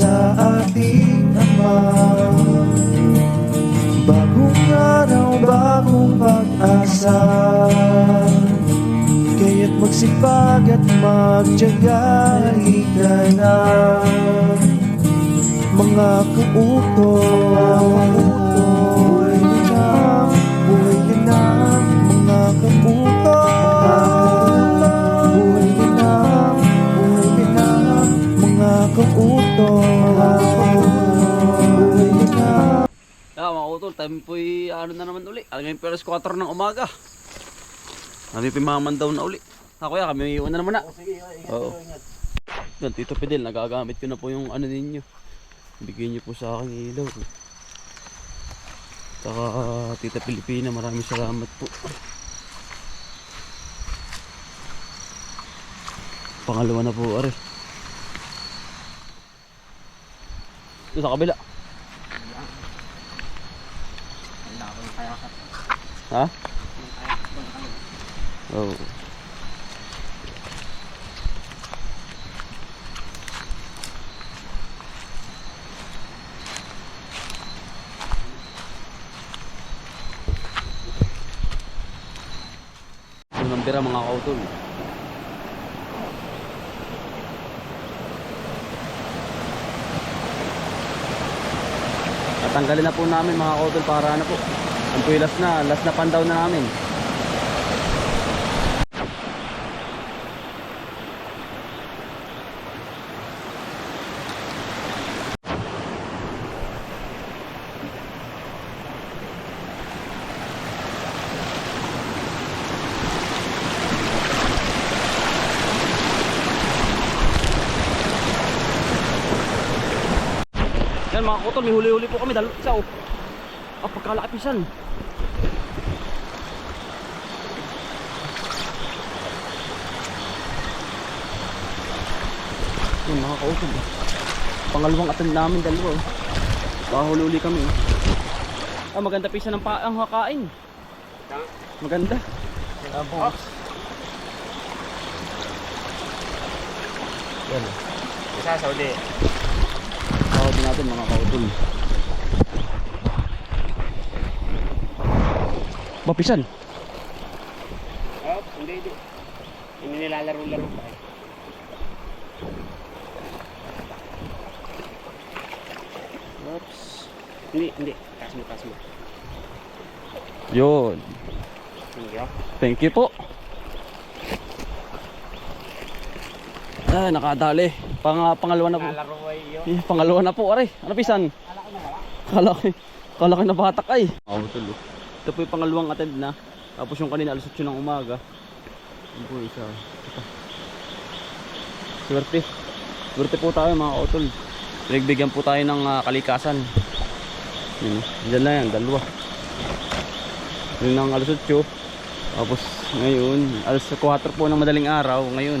sa ating Ama. Bagong araw, bagong pag-asa. Kaya't magsipag at magtyaga Halika na. Mga kautoy ngayon pero 4 ng umaga. Kami pimamandaw na uli. Ako ya, kami iwan na naman na. Oo. Yan, Tito Fidel, nagagamit ko na po yung ano ninyo. Bigyan niyo po sa akin ilaw. Saka Tita Pilipina, maraming salamat po. Pangalawa na po, are. Ito sa kabila. Ha? Oo. Unang bira mga kautol. Tatanggalin na po namin mga kautol para ano po. Ang po na, last na pandaw na namin. Yan mga kutol, may huli-huli po kami. Dalo, isa oh. Ah, pagkalakipisan. Yun mga kautol. Pangalawang attend namin dalawa. oh. Kahuli-huli kami. oh. Ah, maganda pisa ng pa ang hakain. Maganda. Tapos. Yan. Isa sa uli. Tawag din natin mga kautol. Mapisan. Oh, hindi, hindi. Hindi nilalaro-laro pa. eh. Oops. Hindi, hindi. Taas mo, taas mo. Yun. Hindi, oh. Thank you po. Ah, nakadali. Pang, pangalawa na po. Lalaro ay yun. Eh, pangalawa na po, aray. Ano pisan? Kala ko, kala ko nabatak ay. Oo, tulo. Ito po yung pangalawang attend na. Tapos yung kanina alas 8 ng umaga. Ano po isa? Ito. Swerte. Swerte po tayo mga otol. Pinagbigyan po tayo ng ah, kalikasan. Yun. Diyan na yan, dalawa. Yun ang alas 8. Tapos ngayon, alas 4 po ng madaling araw. Ngayon.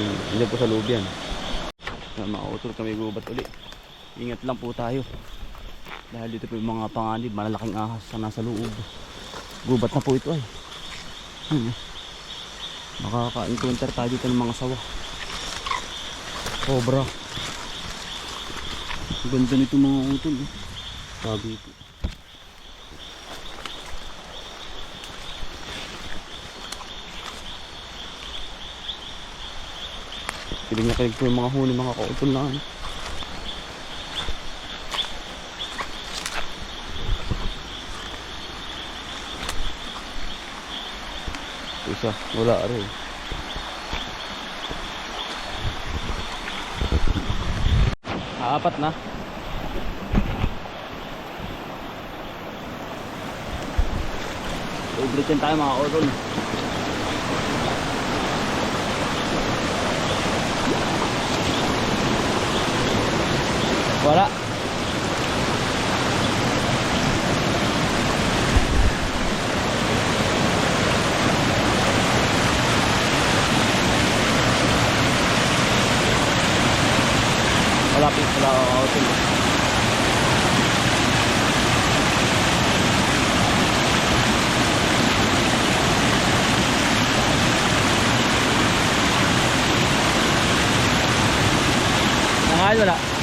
Yun, Diyan po sa loob yan. Mga utol kami gubat uli. Ingat lang po tayo. Dahil dito po yung mga panganib, malalaking ahas na nasa loob. Gubat na po ito ay. Hmm. Makaka-encounter tayo dito ng mga sawa. Cobra. Ganda nito mga utol. Eh. Sabi ito. Kilig na kilig po yung mga huli mga kautol na ano. Isa, wala rin. Apat na. Ublitin tayo mga. Wala. Wala pa wala ako Dahil wala.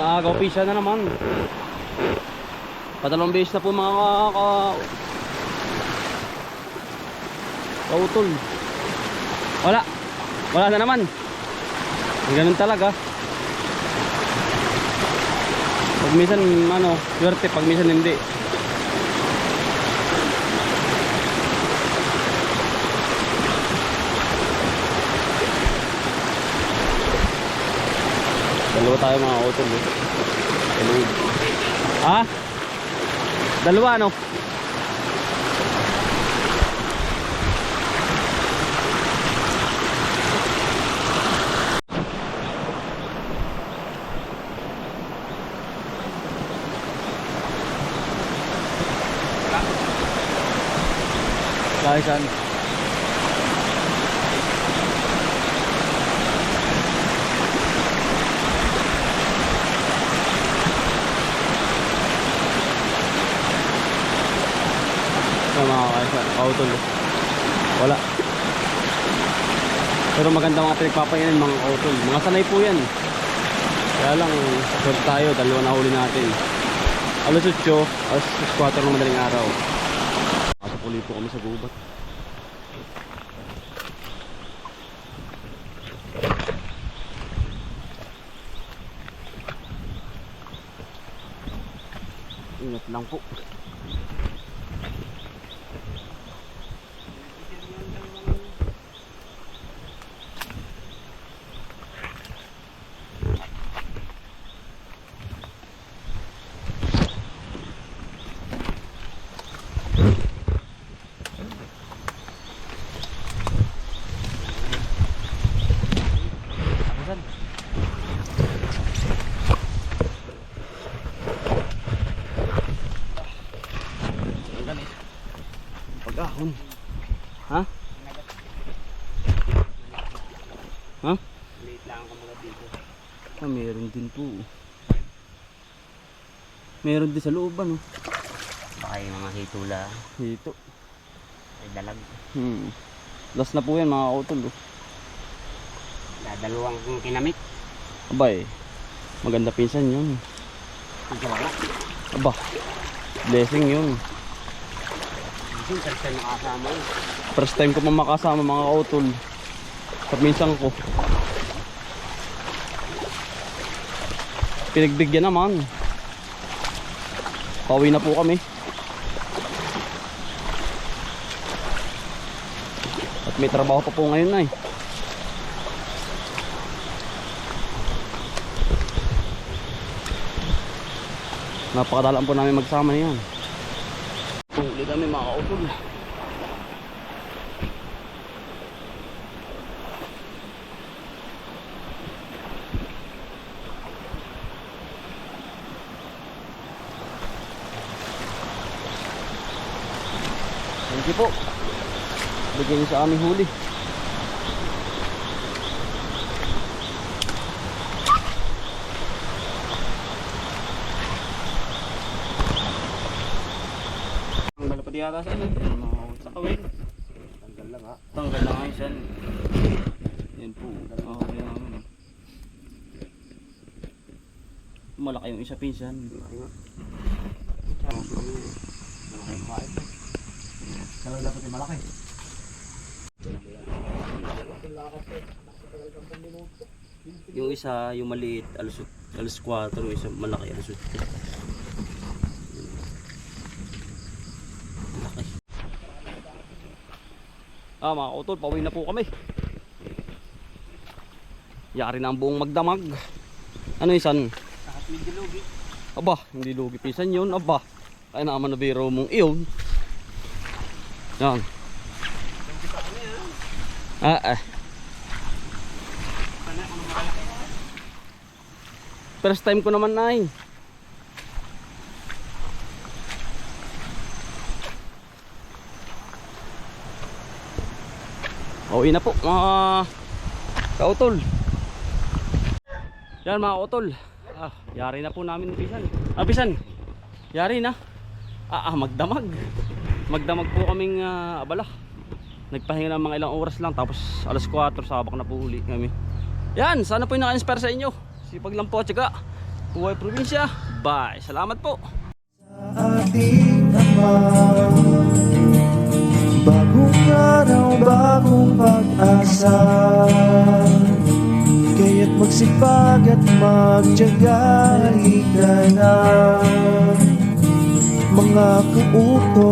Naagaw pisa na naman. Patalong beses na po mga ka... ka kautol. Wala. Wala na naman. Ganun talaga. Pag minsan, ano, swerte. Pag minsan hindi. Dalawa tayo mga utol eh. Dalawa. Ha? Dalawa ano? Dahil saan? Sa mga kaisa, kautol. Wala. Pero maganda mga pinagpapayanan mga kautol. Mga sanay po yan. Kaya lang, short tayo, dalawa na huli natin. Alas 8, alas 4 ng madaling araw. Pasok ulit po kami sa gubat. Ingat lang po. Asan? Pag-ahon. Ha? Ha? Late lang ako mga dito. Ah, meron din po. Meron din sa loob ano. Baka yung mga hitula Dito. ay dalag. Hmm. Last na po yan mga kautol. Oh. Dadalawang kinamit. Abay. Maganda pinsan yun. Aba. Blessing yun. Hindi, sa nakasama yun. First time ko pa makasama mga kautol. Sa minsan ko. Pinagbigyan naman. Pauwi na po kami. At may trabaho pa po ngayon na eh. Napakadalaan po namin magsama niyan. Huli kami mga kautol. Thank you po. Bigyan niyo sa aming huli. Ang malapad yata sa ano? Sa kawin. Tanggal lang ha. Tanggal lang ayos yan. Yan po. Oo, yan namin. eh. Malaki yung isa pinsan. Kailan dapat yung malaki? Yung isa, yung maliit, alas, alas 4, yung isa malaki, alas 8. Malaki. Ah, mga kautol, pauwi na po kami. Yari na ang buong magdamag. Ano medyo lugi. Aba, hindi lugi pisan yun. Aba, kaya naman na biro mong iyon. Yan. Ah, ah. First time ko naman na eh. Uwi na po mga kautol. Yan mga utol. Ah, yari na po namin pisan. Ah, pisan. Yari na. Ah, ah magdamag. Magdamag po kaming ah, abala. Nagpahinga ng mga ilang oras lang tapos alas 4 sabak na po uli kami. Yan, sana po yung naka-inspire sa inyo. Sipag lang po at saka Buhay Probinsya. Bye. Salamat po. ating Ama Bagong araw, bagong pag-asa Kaya't magsipag at magtyaga Halika na Mga kauto